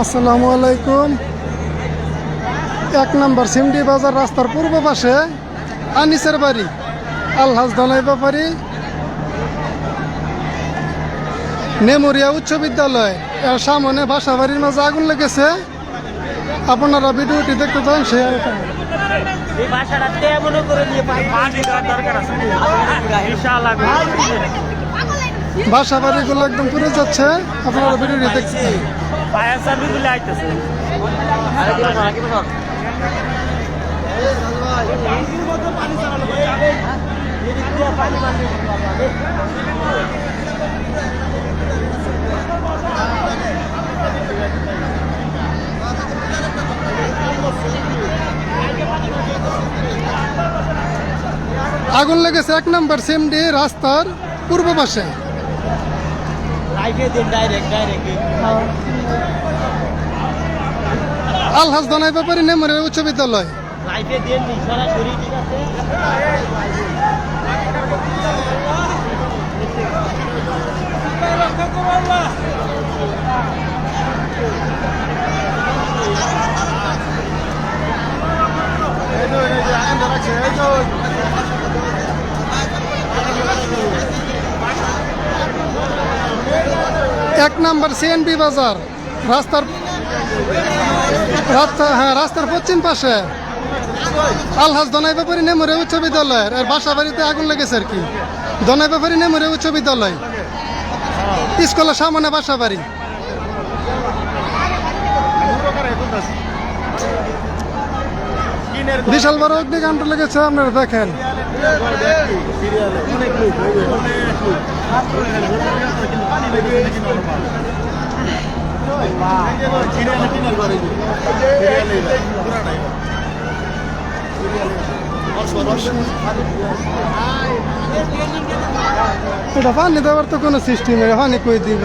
আসসালামু আলাইকুম। এক নম্বর সিমডি বাজার রাস্তার পূর্ব পাশে আনিসের বাড়ি আলহাজ দলাই ব্যাপারী নেমরিয়া উচ্চ বিদ্যালয়। এর সামনে বাসা বাড়ির মাঝে আগুন লেগেছে। আপনারা ভিডিওটি দেখতে চান ইনশাআল্লাহ। বাসা বাড়িগুলো একদম পুড়ে যাচ্ছে। আপনারা ভিডিওটি দেখছেন আগুন লেগেছে এক নম্বর সিমডি রাস্তার পূর্ব পাশে। লাইফে দিন ডাইরেক্ট ডাইরেক্ট আলহাজ দনাই ব্যাপারী নেমরিয়া উচ্চ বিদ্যালয়। লাইফে দিন সরাসরি ঠিক আছে? এক নম্বর সিএনবি বাজার, রাস্তার রাস্তা হ্যাঁ রাস্তার পশ্চিম পাশে। আলহাজ দনাই ব্যাপারী নেমরে উচ্চ বিদ্যালয়ের। আর বাসা বাড়িতে আগুন লেগেছে আর কি। দনাই ব্যাপারী নেমরে উচ্চ বিদ্যালয়। স্কুলের সামনে বাসা বাড়ি। বিশাল বড় অগ্নিকাণ্ড লেগেছে, আপনারা দেখেন। এটা পানি দেওয়ার তো কোনো সিস্টেম নেই পানি কই দিব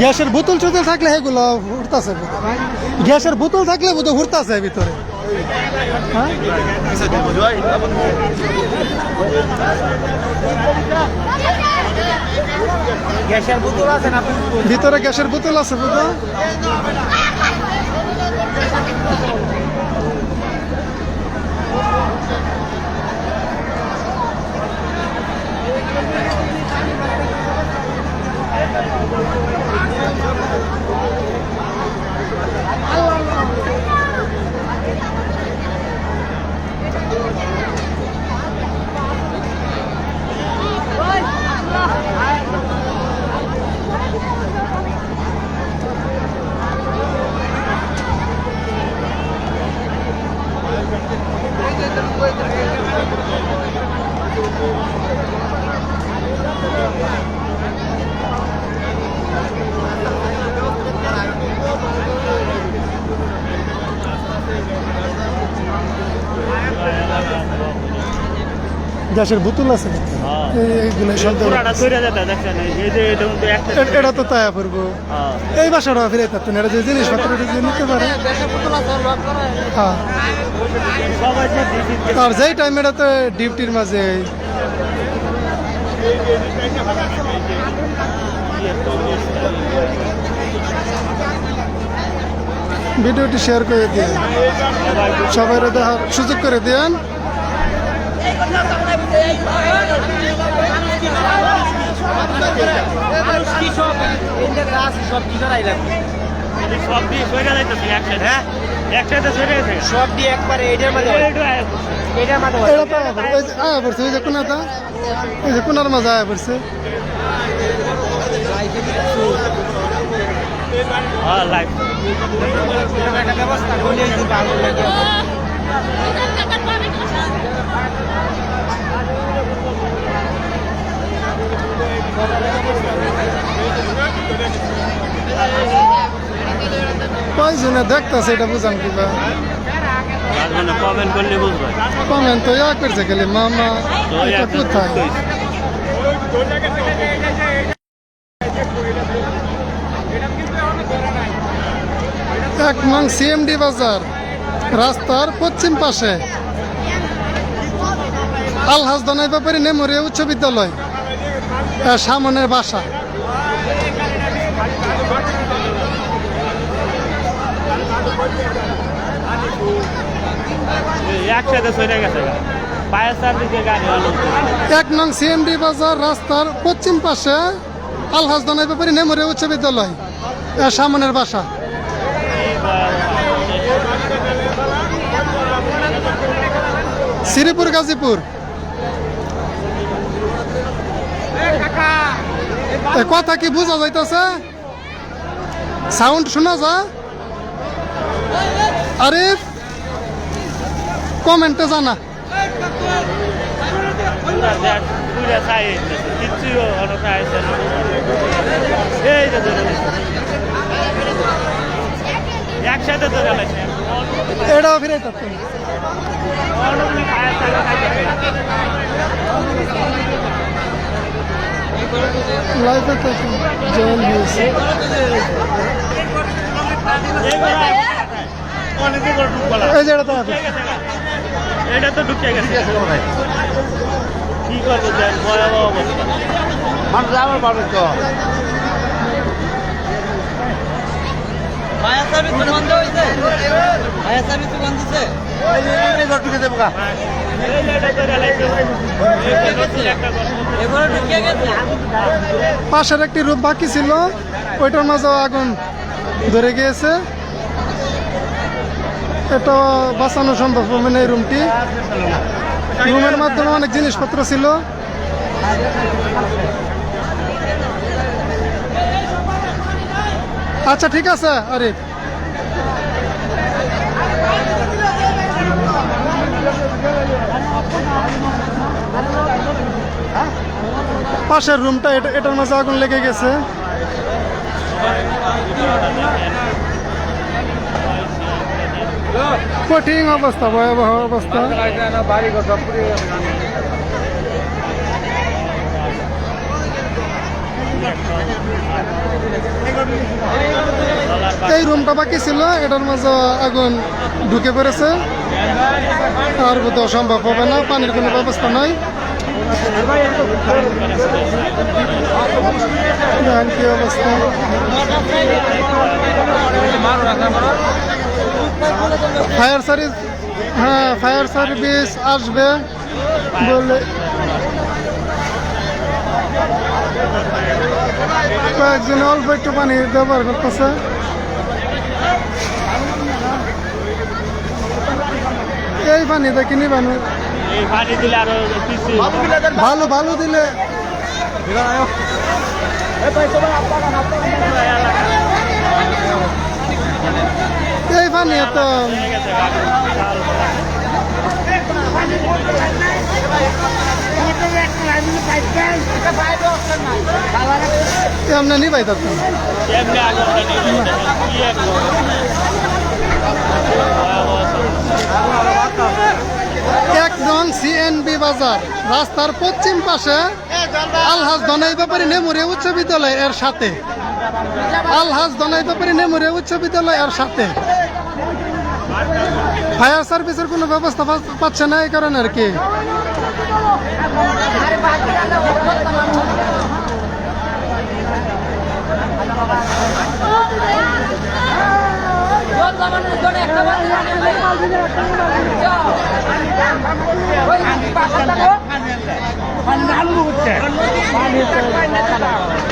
গ্যাসের বোতল চোতল থাকলে এগুলো উঠতেছে গ্যাসের বোতল থাকলে বোধহয় হুড়তাছে ভিতরে। হ্যাঁ? গ্যাসের বোতল আছে না ভিতরে গ্যাসের বোতল আছে বুঝা গ্যাসের বোতল আছে এইগুলো সব দেওয়া। পুরাটা তৈরি যেতে দেখছেন? এই যে এটা তো তাই পড়ব হ্যাঁ। এই বাসাটা ফিরে থাকতেন এটা যে জিনিসপত্র নিতে পারে। হ্যাঁ। আর যেই টাইম এটা তো ডিউটির মাঝে ভিডিওটি শেয়ার করে দিন সবাই দেখার সুযোগ করে দিন কি সব দিয়ে সরে যাইতেছে একসাথে হ্যাঁ একবারে এটার মাঝে এটার মাঝে আয়া পড়ছে। কোনার মাঝে আয়া পড়ছে একটা ব্যবস্থা কয়জনে দেখতেছে এটা বুঝান কিবা মানে কমেন্ট করলে বুঝবে কমেন্ট তো ইয়া করছে খালি মামা তো এটা একটা কোথায় এক নং সিএমডি বাজার রাস্তার পশ্চিম পাশে। আলহাজ দনাই ব্যাপারী মেমোরিয়াল উচ্চ বিদ্যালয় সামনের বাসা। এক নং সিএমডি বাজার রাস্তার পশ্চিম পাশে আলহাজ দনাই ব্যাপারী মেমোরিয়াল উচ্চ বিদ্যালয় সামনের বাসা। শ্রীপুর গাজীপুর। কথা কি বোঝা যাইতেছে? সাউন্ড শোনা যা। আরিফ কমেন্টে জানা। একসাথে ধরে লাইফে তো জয়েন হয়েছে এই এটা তো আছে। এটা তো ঢুকে গেছে। কি করব মানুষ আবার পাবে তো। মায়া মায়া পাশের একটি রূপ বাকি ছিল, ওইটার মাঝেও আগুন ধরে গিয়েছে। এটা বাঁচানো সম্ভব হবে না এই রুমটি। রুমের মাধ্যমে অনেক জিনিসপত্র ছিল। আচ্ছা ঠিক আছে, আরিফ। পাশের রুমটা এটা- এটার মাঝে আগুন লেগে গেছে। কঠিন অবস্থা, ভয়াবহ অবস্থা। এই রুমটা বাকি ছিল, এটার মাঝে আগুন ঢুকে পড়েছে। আর বোধহয় সম্ভব হবে না, পানির কোনো ব্যবস্থা নাই। কি অবস্থা। ফায়ার সার্ভিস হ্যাঁ ফায়ার সার্ভিস আসবে বলে কয়েকজন অল্প একটু পানি ব্যবহার করতেছে। এই পানি দেখি নিবানো। পানি দিলে আরও কিছু ভালো ভালো দিলে। এই পানি এত এমনি যেতে হবে। কি এক একজন সিএনবি বাজার, রাস্তার পশ্চিম পাশে আলহাজ দনাই ব্যাপারী নেমুরিয়া উচ্চ বিদ্যালয় এর সাথে আলহাজ দনাই ব্যাপারী নেমুরিয়া উচ্চ বিদ্যালয় এর সাথে ফায়ার সার্ভিসের কোনো ব্যবস্থা পাচ্ছে না এই কারণে আর কি। একটা